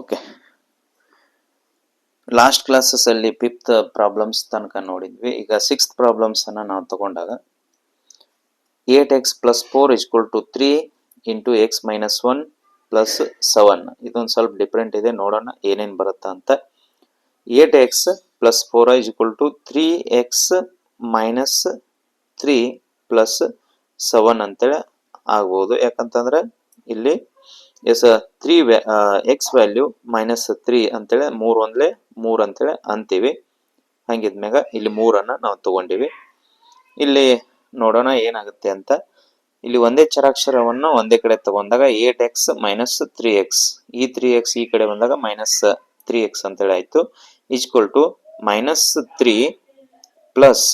Okay last classes ಅಲ್ಲಿ fifth problems ತನಕ ನೋಡಿದ್ವಿ. ಈಗ ಸಿಕ್ಸ್ತ್ ಪ್ರಾಬ್ಲಮ್ಸ್ ಅನ್ನ ನಾವು ತಗೊಂಡಾಗ eight x plus four is equal to three into x minus one plus seven ಇದೊಂದು ಸ್ವಲ್ಪ ಡಿಫ್ರೆಂಟ್ ಇದೆ. ನೋಡೋಣ ಏನೇನು ಬರುತ್ತಾ ಅಂತ. Eight x plus four is equal to three x minus three plus seven ಅಂತೇಳಿ ಆಗ್ಬೋದು. ಯಾಕಂತಂದ್ರೆ ಇಲ್ಲಿ as three x value minus three ಅಂತೇಳಿ ಮೂರು ಒಂದ್ಲೆ ಮೂರು ಅಂತೇಳಿ ಅಂತೀವಿ. ಹಂಗಿದ್ಮ್ಯಾಗ ಇಲ್ಲಿ ಮೂರನ್ನು ನಾವು ತಗೊಂಡಿವಿ. ಇಲ್ಲಿ ನೋಡೋಣ ಏನಾಗುತ್ತೆ ಅಂತ. ಇಲ್ಲಿ ಒಂದೇ ಚರಾಕ್ಷರವನ್ನು ಒಂದೇ ಕಡೆ ತಗೊಂಡಾಗ eight x minus three x ಈ ತ್ರೀ ಎಕ್ಸ್ ಈ ಕಡೆ ಬಂದಾಗ ಮೈನಸ್ ತ್ರೀ ಎಕ್ಸ್ ಅಂತೇಳಿ ಆಯ್ತು. Equal to minus three plus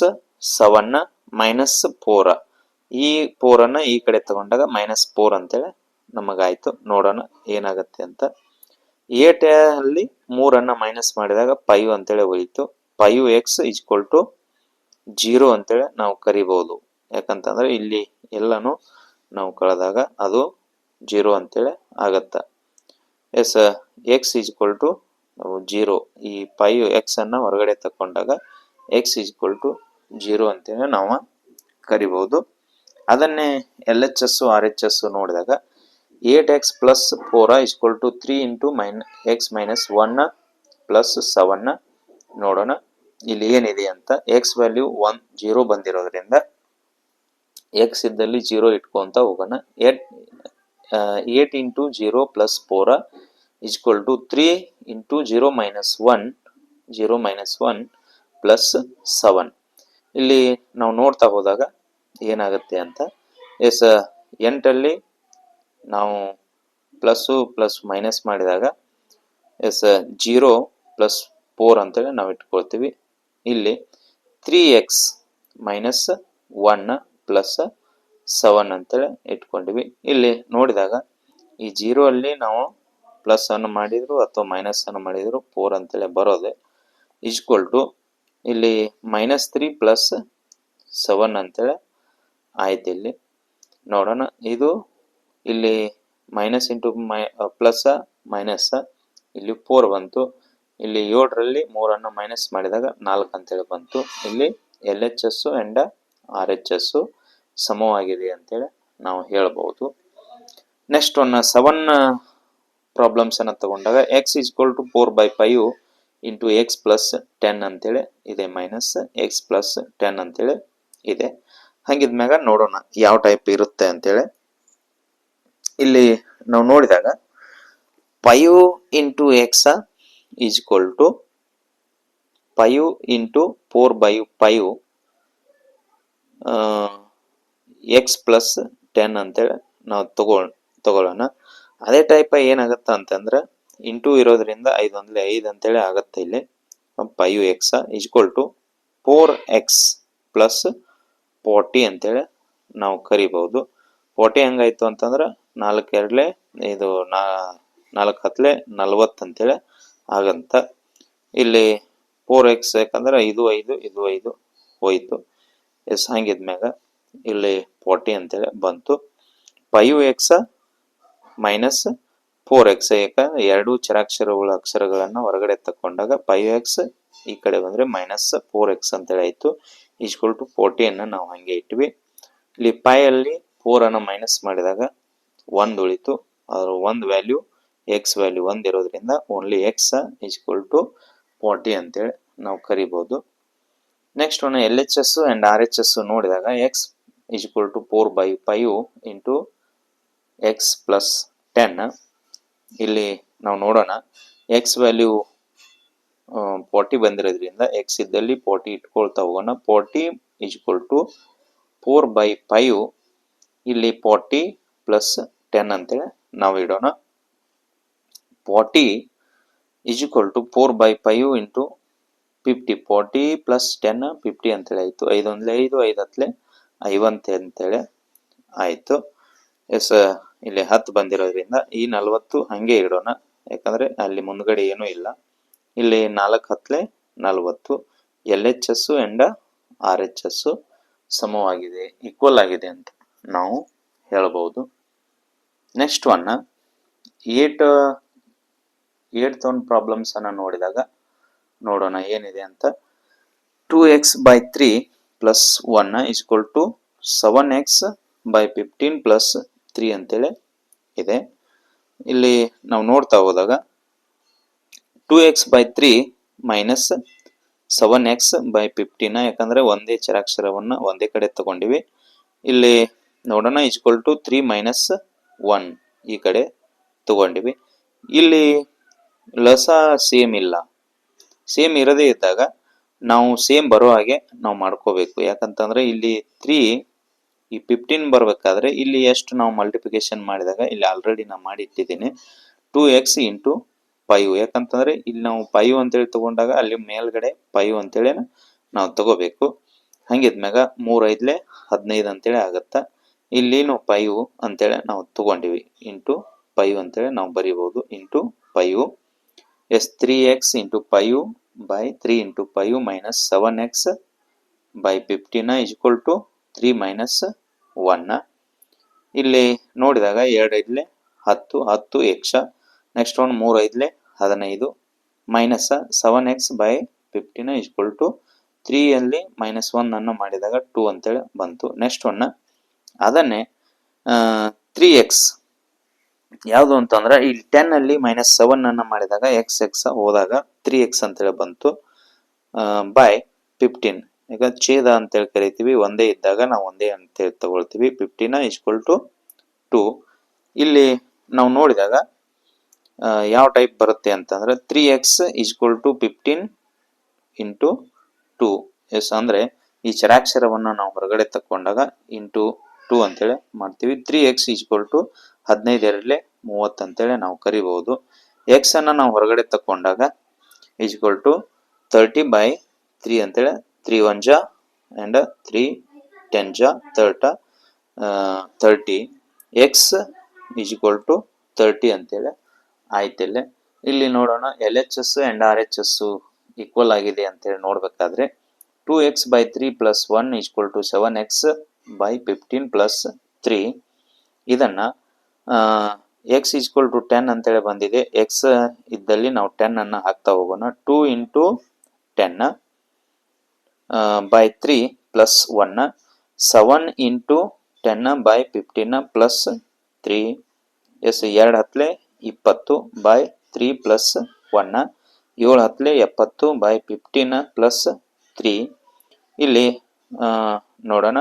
seven minus four ಈ ಫೋರನ್ನು ಈ ಕಡೆ ತಗೊಂಡಾಗ ಮೈನಸ್ ಫೋರ್ ಅಂತೇಳಿ ನಮಗಾಯ್ತು, ನೋಡೋಣ ಏನಾಗುತ್ತೆ ಅಂತ. ಏಟ್ ಅಲ್ಲಿ ಮೂರನ್ನ ಮೈನಸ್ ಮಾಡಿದಾಗ ಫೈವ್ ಅಂತೇಳಿ ಉಳಿತು five x equal to zero ಅಂತೇಳಿ ನಾವು ಕರಿಬಹುದು ಯಾಕಂತಂದ್ರೆ ಇಲ್ಲಿ ಎಲ್ಲಾನು ನಾವು ಕಳೆದಾಗ ಅದು ಜೀರೋ ಅಂತೇಳಿ ಆಗತ್ತ. Yes X equal to zero. ಈ ಫೈವ್ ಎಕ್ಸನ್ನು ಹೊರಗಡೆ ತಕೊಂಡಾಗ ಎಕ್ಸ್ ಈಜ್ವಲ್ ಟು ಜೀರೋ ಅಂತೇಳಿ ನಾವು ಕರಿಬಹುದು ಅದನ್ನೇ L H S R H S ನೋಡಿದಾಗ eight x plus four is equal to three into main X minus ಒನ್ನ plus ಸೆವೆನ್ನ ನೋಡೋಣ. ಇಲ್ಲಿ ಏನಿದೆ ಅಂತ ಎಕ್ಸ್ ವ್ಯಾಲ್ಯೂ ಒನ್ ಜೀರೋ ಬಂದಿರೋದ್ರಿಂದ ಎಕ್ಸ್ ಇದ್ದಲ್ಲಿ ಜೀರೋ ಇಟ್ಕೊತ ಹೋಗೋಣ. Eight eight into zero plus four equal to three into zero minus one zero minus one plus seven ಇಲ್ಲಿ ನಾವು ನೋಡ್ತಾ ಹೋದಾಗ ಏನಾಗುತ್ತೆ ಅಂತ ಎಸ್ ಎಂಟಲ್ಲಿ ನಾವು ಪ್ಲಸ್ಸು ಪ್ಲಸ್ ಮೈನಸ್ ಮಾಡಿದಾಗ ಎಸ್ ಜೀರೋ ಪ್ಲಸ್ ಫೋರ್ ಅಂತೇಳಿ ನಾವು ಇಟ್ಕೊಳ್ತೀವಿ. ಇಲ್ಲಿ three x minus one plus seven ಅಂತೇಳಿ ಇಟ್ಕೊಂಡಿವಿ. ಇಲ್ಲಿ ನೋಡಿದಾಗ ಈ ಜೀರೋ ಅಲ್ಲಿ ನಾವು ಪ್ಲಸ್ ಅನ್ನು ಮಾಡಿದ್ರು ಅಥವಾ ಮೈನಸ್ ಅನ್ನು ಮಾಡಿದ್ರು ಫೋರ್ ಅಂತೇಳಿ ಬರೋದೆ ಈಕ್ವಲ್ ಟು ಇಲ್ಲಿ ಮೈನಸ್ ತ್ರೀ ಪ್ಲಸ್ ಸೆವೆನ್ ಅಂತೇಳಿ ಆಯ್ತು ಇಲ್ಲಿ. ನೋಡೋಣ, ಇದು ಇಲ್ಲಿ minus into my plus minus ಇಲ್ಲಿ ಫೋರ್ ಬಂತು. ಇಲ್ಲಿ ಏಳರಲ್ಲಿ ಮೂರನ್ನು ಮೈನಸ್ ಮಾಡಿದಾಗ ನಾಲ್ಕು ಅಂತೇಳಿ ಬಂತು. ಇಲ್ಲಿ L H S and R H S ಸಮವಾಗಿದೆ ಅಂತೇಳಿ ನಾವು ಹೇಳ್ಬೋದು. ನೆಕ್ಸ್ಟ್ ಒನ್ ಸೆವೆನ್ ಪ್ರಾಬ್ಲಮ್ಸ್ ಅನ್ನು ತಗೊಂಡಾಗ x equal to four by five into x plus ten ಅಂತೇಳಿ ಇದೆ ಮೈನಸ್ ಎಕ್ಸ್ ಪ್ಲಸ್ ಟೆನ್ ಅಂತೇಳಿ ಇದೆ. ಹಂಗಿದ್ಮ್ಯಾಗ ನೋಡೋಣ ಯಾವ ಟೈಪ್ ಇರುತ್ತೆ ಅಂತೇಳಿ. ಇಲ್ಲಿ ನಾವು ನೋಡಿದಾಗ five into x is equal to five into four by five x plus ten ಅಂತೇಳಿ ನಾವು ತಗೊಳ್ ತಗೊಳ್ಳೋಣ ಅದೇ ಟೈಪ್ ಏನಾಗುತ್ತೆ ಅಂತಂದ್ರೆ ಇಂಟು ಇರೋದ್ರಿಂದ ಐದು ಅಂದ್ರೆ ಐದು ಅಂತೇಳಿ ಆಗತ್ತೆ ಇಲ್ಲಿ. Five x equal to four x plus forty ಅಂತೇಳಿ ನಾವು ಕರಿಬಹುದು ಫೋರ್ಟಿ ಹೆಂಗಾಯ್ತು ಅಂತಂದ್ರೆ ನಾಲ್ಕು ಎರಡ್ಲೆ, ಇದು ನಾ, ನಾಲ್ಕು ಹತ್ತಲೆ ನಲ್ವತ್ತು ಅಂತೇಳಿ ಆಗಂತ. ಇಲ್ಲಿ ಫೋರ್ ಎಕ್ಸ್ ಯಾಕಂದ್ರೆ ಇದು ಐದು ಇದು ಐದು, ಹೋಯ್ತು. ಎಸ್ ಹಂಗಿದ್ಮ್ಯಾಗ ಇಲ್ಲಿ ಫೋರ್ಟಿ ಅಂತೇಳಿ ಬಂತು. Five x minus four x ಯಾಕಂದ್ರೆ ಎರಡು ಚರಾಕ್ಷರಗಳ ಅಕ್ಷರಗಳನ್ನು ಹೊರಗಡೆ ತಗೊಂಡಾಗ ಫೈವ್ ಎಕ್ಸ್ ಈ ಕಡೆ ಬಂದ್ರೆ ಮೈನಸ್ ಫೋರ್ ಎಕ್ಸ್ ಅಂತೇಳಿ ಆಯ್ತು. ಈಕ್ವಲ್ ಟು ಫೋರ್ಟಿಯನ್ನು ನಾವು ಹಂಗೆ ಇಟ್ವಿ. ಇಲ್ಲಿ ಪೈ ಅಲ್ಲಿ ಫೋರ್ ಅನ್ನ ಮೈನಸ್ ಮಾಡಿದಾಗ ಒಂದು ಉಳಿತು. ಅದರ ಒಂದು ವ್ಯಾಲ್ಯೂ ಎಕ್ಸ್ ವ್ಯಾಲ್ಯೂ ಒಂದು ಇರೋದ್ರಿಂದ only x equal to forty ಅಂತೇಳಿ ನಾವು ಕರಿಬಹುದು next one L H S and R H S ನೋಡಿದಾಗ x equal to four by five into x plus ten ಇಲ್ಲಿ ನಾವು ನೋಡೋಣ. ಎಕ್ಸ್ ವ್ಯಾಲ್ಯೂ ಫೋರ್ಟಿ ಬಂದಿರೋದ್ರಿಂದ ಎಕ್ಸ್ ಇದ್ದಲ್ಲಿ ಫೋರ್ಟಿ ಇಟ್ಕೊಳ್ತಾ ಹೋಗೋಣ. Forty equal to four by five ಇಲ್ಲಿ ಫಾರ್ಟಿ ಪ್ಲಸ್ ಟೆನ್ ಅಂತೇಳಿ ನಾವು ಇಡೋಣ. Forty equal to four by five into fifty forty plus ten fifty ಅಂತೇಳಿ ಆಯಿತು. ಒಂದ್ಲೆ ಐದು ಐದು ಹತ್ತಲೆ ಐವಂತೆ ಅಂತೇಳಿ ಆಯಿತು. ಎಸ್ ಇಲ್ಲಿ ಹತ್ತು ಬಂದಿರೋದ್ರಿಂದ ಈ ನಲವತ್ತು ಹಂಗೆ ಇಡೋಣ. ಯಾಕಂದ್ರೆ ಅಲ್ಲಿ ಮುಂದ್ಗಡೆ ಏನೂ ಇಲ್ಲ. ಇಲ್ಲಿ ನಾಲ್ಕು ಹತ್ತಲೆ ನಲವತ್ತು. L H S and R H S ಸಮವಾಗಿದೆ ಈಕ್ವಲ್ ಆಗಿದೆ ಅಂತ. ನಾವು ಹೇಳಬಹುದು next one eight eight one problems ಅನ್ನ ನೋಡಿದಾಗ ನೋಡೋಣ ಏನಿದೆ ಅಂತ. Two x by three plus one is equal to seven x by fifteen plus three ಅಂತೇಳಿ ಇದೆ. ಇಲ್ಲಿ ನಾವು ನೋಡ್ತಾ ಹೋದಾಗ two x by three minus seven x by fifteen ಯಾಕಂದ್ರೆ ಒಂದೇ ಚರಾಕ್ಷರವನ್ನ ಒಂದೇ ಕಡೆ ತಗೊಂಡಿವಿ. ಇಲ್ಲಿ ನೋಡೋಣ is equal to three minus one ಈ ಕಡೆ ತಗೊಂಡಿವಿ. ಇಲ್ಲಿ ಲಸ ಸೇಮ್ ಇಲ್ಲ. ಸೇಮ್ ಇರದೇ ಇದ್ದಾಗ ನಾವು ಸೇಮ್ ಬರೋ ಹಾಗೆ ನಾವು ಮಾಡ್ಕೋಬೇಕು. ಯಾಕಂತಂದ್ರೆ ಇಲ್ಲಿ ತ್ರೀ ಈ ಫಿಫ್ಟೀನ್ ಬರಬೇಕಾದ್ರೆ ಇಲ್ಲಿ ಎಷ್ಟು ನಾವು ಮಲ್ಟಿಪ್ಲಿಕೇಶನ್ ಮಾಡಿದಾಗ ಇಲ್ಲಿ ಆಲ್ರೆಡಿ ನಾನು ಮಾಡಿಟ್ಟಿದ್ದೀನಿ. ಟೂ ಎಕ್ಸ್ ಇಂಟು ಫೈವ್ ಯಾಕಂತಂದ್ರೆ ಇಲ್ಲಿ ನಾವು ಫೈವ್ ಅಂತೇಳಿ ತಗೊಂಡಾಗ ಅಲ್ಲಿ ಮೇಲ್ಗಡೆ ಫೈವ್ ಅಂತೇಳಿ ನಾವು ತಗೋಬೇಕು. ಹಂಗಿದ್ಮ್ಯಾಗ ಐದ್ಲೆ ಹದಿನೈದು ಅಂತೇಳಿ ಆಗತ್ತ? ಇಲ್ಲಿನು ಫೈವ್ ಅಂತೇಳಿ ನಾವು ತಗೊಂಡಿವಿ. ಇಂಟು ಫೈವ್ ಅಂತೇಳಿ ನಾವು ಬರಿಬಹುದು. Into five as three x into five by three into five minus seven x by fifteen equal to three minus one. ಇಲ್ಲಿ ನೋಡಿದಾಗ ಎರಡು ಐದ್ಲೆ ಹತ್ತು ಹತ್ತು ಎಕ್ಸ. ನೆಕ್ಸ್ಟ್ ಒನ್ ಮೂರು ಐದ್ಲೆ ಹದಿನೈದು minus seven x by fifteen equal to ತ್ರೀಯಲ್ಲಿ minus one ಅನ್ನು ಮಾಡಿದಾಗ ಟೂ ಅಂತೇಳಿ ಬಂತು. ನೆಕ್ಸ್ಟ್ ಒನ್ ಅದನ್ನೇ ತ್ರೀ ಎಕ್ಸ್ ಯಾವುದು ಅಂತಂದ್ರೆ, ಇಲ್ಲಿ ಟೆನ್ ಅಲ್ಲಿ ಮೈನಸ್ ಸೆವೆನ್ ಅನ್ನ ಮಾಡಿದಾಗ ಎಕ್ಸ್ ಎಕ್ಸ್ ಹೋದಾಗ ತ್ರೀ ಎಕ್ಸ್ ಅಂತೇಳಿ ಬಂತು ಬೈ ಫಿಫ್ಟೀನ್ ಈಗ ಛೇದ ಅಂತೇಳಿ ಕರಿತೀವಿ, ಒಂದೇ ಇದ್ದಾಗ ನಾವು ಒಂದೇ ಅಂತೇಳಿ ತಗೊಳ್ತೀವಿ ಫಿಫ್ಟೀನ ಈಸ್ಕ್ವಲ್ ಟು ಟು ಇಲ್ಲಿ ನಾವು ನೋಡಿದಾಗ ಯಾವ ಟೈಪ್ ಬರುತ್ತೆ ಅಂತಂದ್ರೆ three x equal to fifteen into two as, ಅಂದ್ರೆ ಈ ಚರಾಕ್ಷರವನ್ನು ನಾವು ಹೊರಗಡೆ ತಕ್ಕೊಂಡಾಗ ಇಂಟು ಟೂ ಅಂತೇಳಿ ಮಾಡ್ತೀವಿ. ತ್ರೀ ಎಕ್ಸ್ ಈಕ್ವಲ್ ಟು ಹದಿನೈದು ಎರಡಲೆ ಮೂವತ್ತು ಅಂತೇಳಿ ನಾವು ಕರಿಬಹುದು ಎಕ್ಸ್ ಅನ್ನ ನಾವು ಹೊರಗಡೆ ತಕೊಂಡಾಗ equal to thirty by three ಅಂತೇಳಿ ತ್ರೀ ಒನ್ ಜಾ ಅಂಡ್ ತ್ರೀ ಟೆನ್ ಜಾ thirty thirty x equal to thirty ಅಂತೇಳಿ ಆಯ್ತಲ್ಲೇ ಇಲ್ಲಿ ನೋಡೋಣ L H S and R H S equal ಆಗಿದೆ ಅಂತೇಳಿ ನೋಡ್ಬೇಕಾದ್ರೆ two x by three plus one equal to seven x by fifteen plus three ಇದನ್ನು x equal to ten ಅಂತೇಳಿ ಬಂದಿದೆ. ಎಕ್ಸ್ ಇದ್ದಲ್ಲಿ ನಾವು ಟೆನ್ನನ್ನು ಹಾಕ್ತಾ ಹೋಗೋಣ. Two into ten by three plus one seven into ten by fifteen plus three as, ಎರಡು ಹತ್ತಲೆ ಇಪ್ಪತ್ತು ಬೈ ತ್ರೀ ಪ್ಲಸ್ ಒನ್ ಏಳು ಹತ್ತಲೆ ಎಪ್ಪತ್ತು ಬೈ ಫಿಫ್ಟೀನ್ ಪ್ಲಸ್ ತ್ರೀ ಇಲ್ಲಿ ನೋಡೋಣ.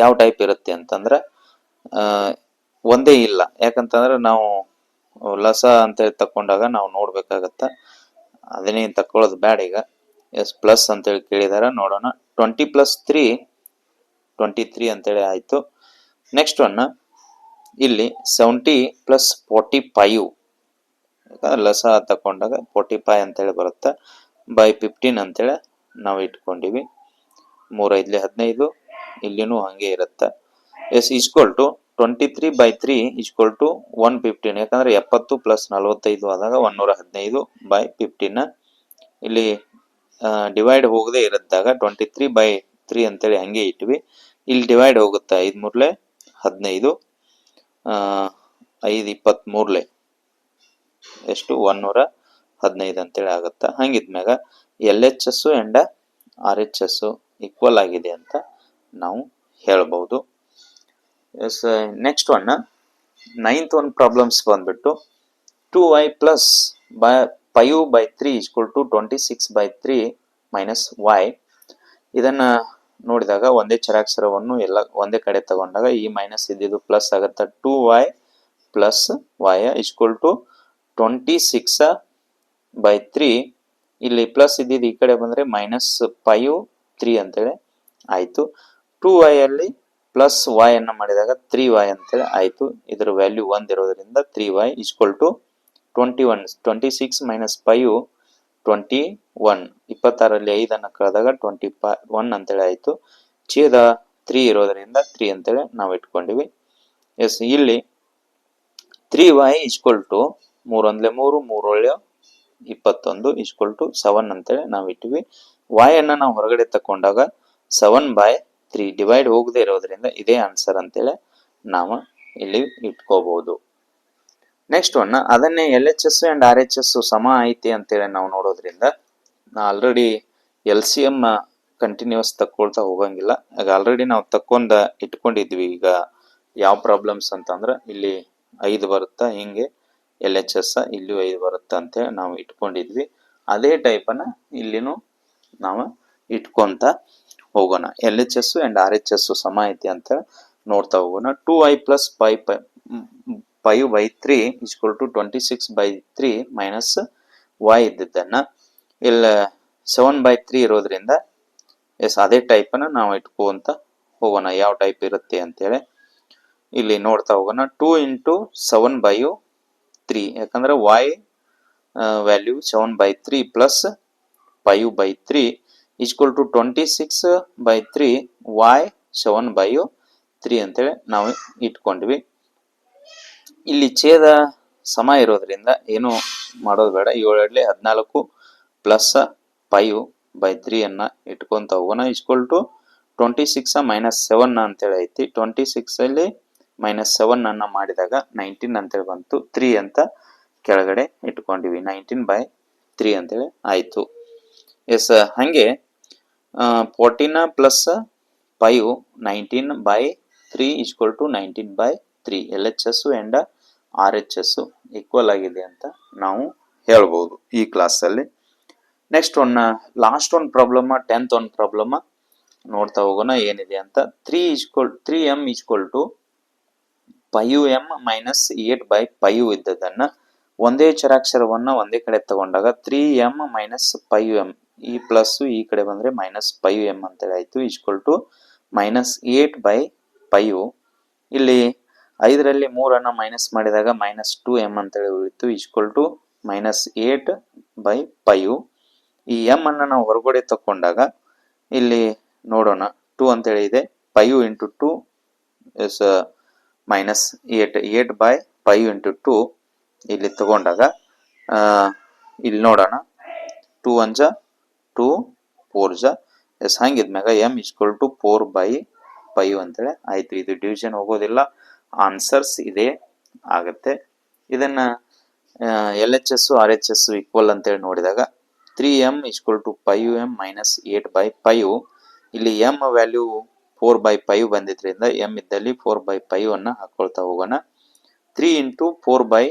ಯಾವ ಟೈಪ್ ಇರುತ್ತೆ ಅಂತಂದ್ರೆ ಒಂದೇ ಇಲ್ಲ. ಯಾಕಂತಂದ್ರೆ ನಾವು ಲಸ ಅಂತೇಳಿ ತಕೊಂಡಾಗ ನಾವು ನೋಡ್ಬೇಕಾಗತ್ತ. ಅದನ್ನೇ ತಕೊಳ್ಳೋದು ಬ್ಯಾಡ ಈಗ. ಎಸ್ ಪ್ಲಸ್ ಅಂತೇಳಿ ಕೇಳಿದಾರ, ನೋಡೋಣ. Twenty plus three, twenty three ಅಂತೇಳಿ ಆಯ್ತು. ನೆಕ್ಸ್ಟ್ ಒನ್, ಇಲ್ಲಿ ಸೆವೆಂಟಿ ಪ್ಲಸ್ ಫೋರ್ಟಿ ಫೈವ್. ಲಸ ತಕೊಂಡಾಗ ಫೋರ್ಟಿ ಫೈವ್ ಅಂತೇಳಿ ಬರುತ್ತೆ. ಬೈ ಫಿಫ್ಟೀನ್ ಅಂತೇಳಿ ನಾವು ಇಟ್ಕೊಂಡಿವಿ. ಮೂರೈದ್ಲಿ ಹದಿನೈದು ಇಲ್ಲಿನೂ ಹಂಗೆ ಇರುತ್ತೆ. Yes equal to twenty three by three equal to one fifteen. ಯಾಕಂದ್ರೆ ಎಪ್ಪತ್ತು ಪ್ಲಸ್ ನಲವತ್ತೈದು ಆದಾಗ ಒನ್ನೂರ ಹದಿನೈದು ಬೈ ಫಿಫ್ಟೀನ್. ಇಲ್ಲಿ ಡಿವೈಡ್ ಹೋಗದೆ ಇರದಾಗ ಟ್ವೆಂಟಿ ತ್ರೀ ಬೈ ತ್ರೀ ಅಂತೇಳಿ ಹಂಗೆ ಇಟ್ವಿ. ಇಲ್ಲಿ ಡಿವೈಡ್ ಹೋಗುತ್ತೆ ಐದು ಮೂರಲೆ ಹದಿನೈದು ಐದು ಇಪ್ಪತ್ತ್ಮೂರಲೆ. ಎಷ್ಟು? ಒನ್ನೂರ ಹದಿನೈದು ಅಂತೇಳಿ ಆಗುತ್ತಾ. ಹಂಗಿದ್ಮ್ಯಾಗ L H S and R H S equal ಆಗಿದೆ ಅಂತ ನಾವು ಹೇಳ್ಬೋದು. Next one ninth one problems ಬಂದ್ಬಿಟ್ಟು two y plus by five by three equal to twenty six by three minus y ಇದನ್ನ ನೋಡಿದಾಗ ಒಂದೇ ಚರಾಕ್ಷರವನ್ನು ಎಲ್ಲ, ಒಂದೇ ಕಡೆ ತಗೊಂಡಾಗ ಈ ಮೈನಸ್ ಇದ್ದಿದ್ದು ಪ್ಲಸ್ ಆಗುತ್ತೆ. Two y plus y equal to twenty six by three ಇಲ್ಲಿ ಪ್ಲಸ್ ಇದ್ದಿದ್ದು ಈ ಕಡೆ ಬಂದರೆ ಮೈನಸ್ ಫೈವ್ ತ್ರೀ ಅಂತೇಳಿ ಆಯ್ತು. ಟೂ ವೈ ಅಲ್ಲಿ ಪ್ಲಸ್ ವೈ ಅನ್ನ ಮಾಡಿದಾಗ ತ್ರೀ ವೈ ಅಂತೇಳಿ ಆಯಿತು. ಇದರ ವ್ಯಾಲ್ಯೂ ಒಂದು ಇರೋದ್ರಿಂದ three Y equal to twenty one twenty six minus five twenty one ಇಪ್ಪತ್ತಾರಲ್ಲಿ ಐದನ್ನು ಕಳೆದಾಗ ಟ್ವೆಂಟಿ ಫೈ ಒನ್ ಅಂತೇಳಿ ಆಯಿತು. ಛೇದ ತ್ರೀ ಇರೋದ್ರಿಂದ ತ್ರೀ ಅಂತೇಳಿ ನಾವು ಇಟ್ಕೊಂಡಿವಿ. ಎಸ್ ಇಲ್ಲಿ ತ್ರೀ ವೈ ಈಕ್ವಲ್ ಟು ಮೂರೊಂದ್ಲೆ ಮೂರು ಮೂರೊಳ್ಳೆ ಇಪ್ಪತ್ತೊಂದು ಈಕ್ವಲ್ ಟು ಸೆವೆನ್ ಅಂತೇಳಿ ನಾವು ಇಟ್ಟಿವಿ. ವೈ ಅನ್ನ ನಾವು ಹೊರಗಡೆ ತಕೊಂಡಾಗ ಸೆವೆನ್ ಬೈ ತ್ರೀ ಡಿವೈಡ್ ಹೋಗದೆ ಇರೋದ್ರಿಂದ ಇದೇ ಆನ್ಸರ್ ಅಂತೇಳಿ ನಾವು ಇಲ್ಲಿ ಇಟ್ಕೋಬಹುದು ನೆಕ್ಸ್ಟ್ ಒನ್ ಅದನ್ನೇ L H S and R H S ಸಮ ಐತಿ ಅಂತೇಳಿ ನಾವು ನೋಡೋದ್ರಿಂದ already L C M continues ತಕ್ಕೊಳ್ತಾ ಹೋಗಂಗಿಲ್ಲ. ಈಗ ಆಲ್ರೆಡಿ ನಾವು ತಕ್ಕೊಂಡ ಇಟ್ಕೊಂಡಿದ್ವಿ. ಈಗ ಯಾವ ಪ್ರಾಬ್ಲಮ್ಸ್ ಅಂತಂದ್ರೆ ಇಲ್ಲಿ ಐದು ಬರುತ್ತಾ, ಹಿಂಗೆ ಎಲ್ ಎಚ್ ಎಸ್ ಇಲ್ಲೂ ಐದು ಬರುತ್ತಾ ಅಂತೇಳಿ ನಾವು ಇಟ್ಕೊಂಡಿದ್ವಿ. ಅದೇ ಟೈಪನ್ನ ಇಲ್ಲಿನೂ ನಾವು ಇಟ್ಕೊಂತ ಹೋಗೋಣ. L H S and R H S ಸಮ ಐತಿ ಅಂತ ನೋಡ್ತಾ ಹೋಗೋಣ. Two y plus by five by three is equal to twenty six by three minus y ಇದ್ದಿದ್ದನ್ನ ಇಲ್ಲ ಸೆವೆನ್ ಬೈ ತ್ರೀ ಇರೋದ್ರಿಂದ ಎಸ್, ಅದೇ ಟೈಪನ್ನ ನಾವು ಇಟ್ಕೊಂತ ಹೋಗೋಣ. ಯಾವ ಟೈಪ್ ಇರುತ್ತೆ ಅಂತೇಳಿ ಇಲ್ಲಿ ನೋಡ್ತಾ ಹೋಗೋಣ. Two into seven by three ಯಾಕಂದ್ರೆ y value seven by three plus five by three equal to twenty six by three y seven by three ಅಂತೇಳಿ ನಾವು ಇಟ್ಕೊಂಡ್ವಿ. ಇಲ್ಲಿ ಛೇದ ಸಮ ಇರೋದ್ರಿಂದ ಏನು ಮಾಡೋದು ಬೇಡ. ಏಳಲ್ಲಿ ಹದಿನಾಲ್ಕು ಪ್ಲಸ್ ಫೈವ್ ಬೈ ತ್ರೀ ಅನ್ನ ಇಟ್ಕೊಂತ ಹೋಗೋಣ. Is equal to twenty six minus seven ಅಂತೇಳಿ ಐತಿ. ಟ್ವೆಂಟಿ ಸಿಕ್ಸಲ್ಲಿ ಮೈನಸ್ ಸೆವೆನ್ ಅನ್ನ ಮಾಡಿದಾಗ ನೈನ್ಟೀನ್ ಅಂತೇಳಿ ಬಂತು. ತ್ರೀ ಅಂತ ಕೆಳಗಡೆ ಇಟ್ಕೊಂಡಿವಿ. ನೈನ್ಟೀನ್ ಬೈ ತ್ರೀ ಅಂತೇಳಿ ಆಯಿತು. ಎಸ್ ಹಂಗೆ fourteen plus five nineteen by three equal to nineteen by three. L H S and R H S equal ಆಗಿದೆ ಅಂತ ನಾವು ಹೇಳ್ಬೋದು ಈ ಕ್ಲಾಸಲ್ಲಿ next one last one problem tenth one problem ನೋಡ್ತಾ ಹೋಗೋಣ ಏನಿದೆ ಅಂತ. Three equal three m equal to five m minus eight by five ಇದ್ದದನ್ನು ಒಂದೇ ಚರಾಕ್ಷರವನ್ನು ಒಂದೇ ಕಡೆ ತಗೊಂಡಾಗ three m minus five m ಈ ಪ್ಲಸ್ ಈ ಕಡೆ ಬಂದ್ರೆ ಮೈನಸ್ ಫೈವ್ ಎಂ ಅಂತೇಳಿ ಆಯ್ತು. Equal to minus eight by five ಇಲ್ಲಿ ಐದರಲ್ಲಿ ಮೂರನ್ನ ಮೈನಸ್ ಮಾಡಿದಾಗ ಮೈನಸ್ ಟು ಎಂ ಅಂತೇಳಿ ಉಳಿತು. Equal to minus eight by five ಈ ಎಂ ಅನ್ನ ನಾವು ಹೊರಗಡೆ ತಗೊಂಡಾಗ ಇಲ್ಲಿ ನೋಡೋಣ. ಟು ಅಂತೇಳಿ ಇದೆ. Five into two yes minus eight eight by five into two ಇಲ್ಲಿ ತಗೊಂಡಾಗ ಇಲ್ಲಿ ನೋಡೋಣ. ಟೂ ಒನ್ ಜ ಟೂ ಫೋರ್ ಜ. Yes, ಹಂಗಿದ್ಮ್ಯಾಗ m is equal to four by five ಅಂತೇಳಿ ಆಯ್ತು. ಇದು ಡಿವಿಷನ್ ಹೋಗೋದಿಲ್ಲ. ಆನ್ಸರ್ಸ್ ಇದೇ. ಆಗತ್ತೆ. ಇದನ್ನ L H S R H S equal ಅಂತೇಳಿ ನೋಡಿದಾಗ three M is equal to five m minus eight by five ಇಲ್ಲಿ m value four by five ಬಂದಿದ್ರಿಂದ M ಇದ್ದಲ್ಲಿ ಫೋರ್ ಬೈ ಫೈವ್ ಅನ್ನ ಹಾಕೊಳ್ತಾ ಹೋಗೋಣ. Three into four by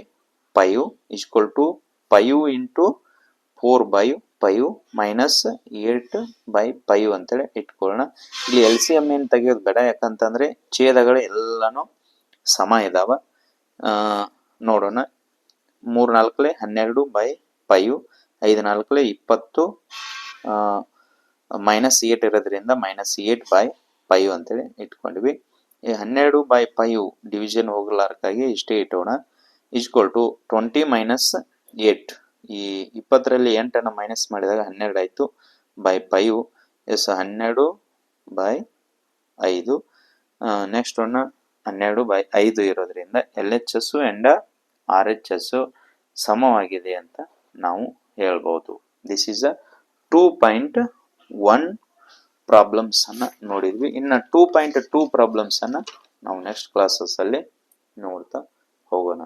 five is equal to five into four by five minus eight by five ಅಂತೇಳಿ ಇಟ್ಕೊಳ್ಳೋಣ ಇಲ್ಲಿ L C M ಏನು ತೆಗಿಯೋದು ಬೇಡ, ಯಾಕಂತಂದರೆ ಛೇದಗಳು ಎಲ್ಲಾನು ಸಮ ಇದಾವ. ನೋಡೋಣ. ಮೂರು ನಾಲ್ಕಲೆ ಹನ್ನೆರಡು ಬೈ ಫೈವ್ ಐದು ನಾಲ್ಕಲೆ ಇಪ್ಪತ್ತು ಮೈನಸ್ ಏಟ್ ಇರೋದ್ರಿಂದ ಮೈನಸ್ ಏಟ್ ಬೈ ಫೈವ್ ಅಂತೇಳಿ ಇಟ್ಕೊಂಡ್ವಿ. ಈ ಹನ್ನೆರಡು ಬೈ ಫೈವ್ ಡಿವಿಷನ್ ಹೋಗ್ಲಾರ್ಕಾಗಿ ಇಷ್ಟೇ ಇಟ್ಟೋಣ. Is equal to twenty minus eight ಈ ಇಪ್ಪತ್ತರಲ್ಲಿ ಎಂಟನ್ನು ಮೈನಸ್ ಮಾಡಿದಾಗ ಹನ್ನೆರಡು ಆಯಿತು. ಬೈ ಫೈವ್ ಎಸ್ ಹನ್ನೆರಡು ಬೈ ಐದು. ನೆಕ್ಸ್ಟ್ ಒನ್ ಹನ್ನೆರಡು ಬೈ ಐದು ಇರೋದ್ರಿಂದ L H S and R H S ಸಮವಾಗಿದೆ ಅಂತ ನಾವು ಹೇಳ್ಬೋದು. This is a two point one ಪ್ರಾಬ್ಲಮ್ಸನ್ನು ನೋಡಿದ್ವಿ. ಇನ್ನು ಟೂ ಪಾಯಿಂಟ್ ಟೂ ಪ್ರಾಬ್ಲಮ್ಸನ್ನು ನಾವು ನೆಕ್ಸ್ಟ್ ಕ್ಲಾಸಸ್ಸಲ್ಲಿ ನೋಡ್ತಾ ಹೋಗೋಣ.